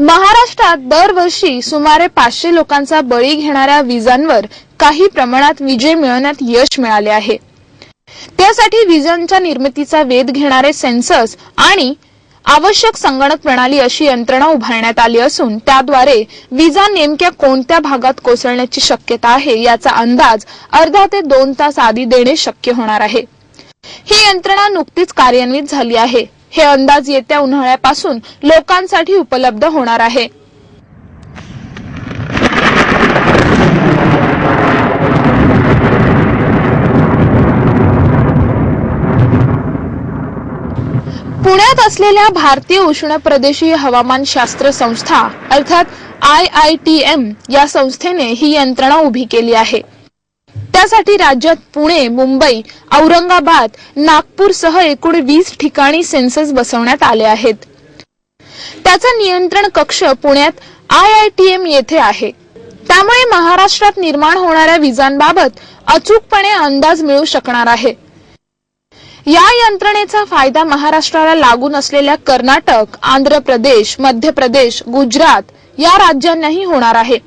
महाराष्ट्रात दरवर्षी सुमारे पाचशे लोकांचा बळी घेणाऱ्या विजांवर काही प्रमाणात विजय मिळवण्यात यश मिळाले आहे. त्यासाठी विजांच्या निर्मितीचा वेध घेणारे सेन्सर्स आणि आवश्यक संगणक प्रणाली अशी यंत्रणा उभारण्यात आली असून त्याद्वारे विजा नेमक्या कोणत्या भागात कोसळण्याची शक्यता आहे याचा अंदाज अर्धा ते दोन तास आधी देणे शक्य होणार आहे. ही यंत्रणा नुकतीच कार्यान्वित झाली आहे. हे अंदाज येत्या उन्हाळ्यापासून लोकांसाठी उपलब्ध होणार आहे. पुण्यात असलेल्या भारतीय उष्ण प्रदेशीय हवामान शास्त्र संस्था अर्थात आय आय टी एम या संस्थेने ही यंत्रणा उभी केली आहे. त्यासाठी राज्यात पुणे मुंबई औरंगाबाद नागपूर सह एकूण वीस ठिकाणी सेन्सस बसवण्यात आले आहेत. त्याचा नियंत्रण कक्ष पुण्यात आय आय टी एम येथे आहे. त्यामुळे महाराष्ट्रात निर्माण होणाऱ्या विजांबाबत अचूकपणे अंदाज मिळू शकणार आहे. या यंत्रणेचा फायदा महाराष्ट्राला लागून असलेल्या कर्नाटक आंध्र प्रदेश मध्य प्रदेश गुजरात या राज्यांनाही होणार आहे.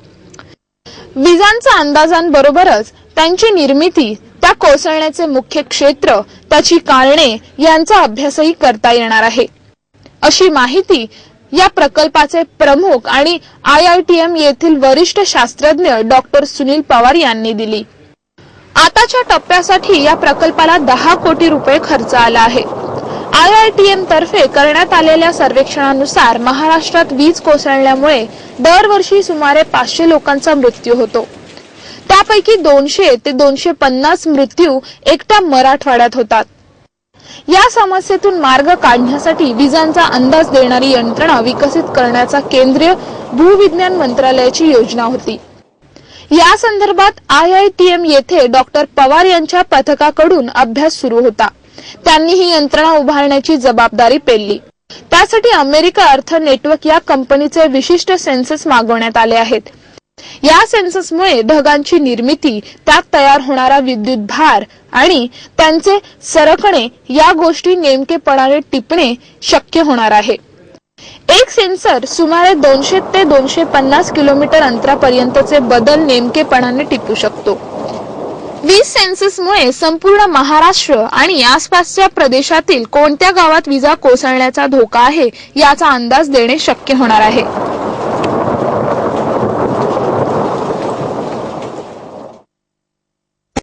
विजांचा अंदाजांबरोबरच त्यांची निर्मिती त्या कोसळण्याचे मुख्य क्षेत्र त्याची कारणे यांचा अभ्यासही करता येणार आहे. अशी माहिती या प्रकल्पाचे प्रमुख आणि आय आय टी एम येथील वरिष्ठ शास्त्रज्ञ डॉक्टर सुनील पवार यांनी दिली. आताच्या टप्प्यासाठी या प्रकल्पाला दहा कोटी रुपये खर्च आला आहे. आय आय टी एम तर्फे करण्यात आलेल्या सर्वेक्षणानुसार महाराष्ट्रात वीज कोसळल्यामुळे दरवर्षी सुमारे पाचशे लोकांचा मृत्यू होतो. त्यापैकी दोनशे ते दोनशे पन्नास मृत्यू एकट्या मराठवाड्यात होतात. या समस्येतून मार्ग काढण्यासाठी विजांचा अंदाज देणारी यंत्रणा विकसित करण्याचा केंद्रीय भूविज्ञान मंत्रालयाची योजना होती. या संदर्भात आय आय टी एम येथे डॉक्टर पवार यांच्या पथकाकडून अभ्यास सुरू होता. त्यांनी ही यंत्रणा उभारण्याची जबाबदारी पेलली. त्यासाठी अमेरिका अर्थ नेटवर्क या कंपनीचे विशिष्ट सेन्सेस मागवण्यात आले आहेत. या सेन्ससमुळे ढगांची निर्मिती त्यात तयार होणारा विद्युत भार आणि त्यांचे सरकणे या गोष्टी नेमकेपणाने टिपणे शक्य होणार आहे. एक सेन्सर सुमारे दोनशे ते दोनशे पन्नास किलोमीटर अंतरापर्यंतचे बदल नेमकेपणाने टिपू शकतो. वीज सेन्ससमुळे संपूर्ण महाराष्ट्र आणि आसपासच्या प्रदेशातील कोणत्या गावात विजा कोसळण्याचा धोका आहे याचा अंदाज देणे शक्य होणार आहे.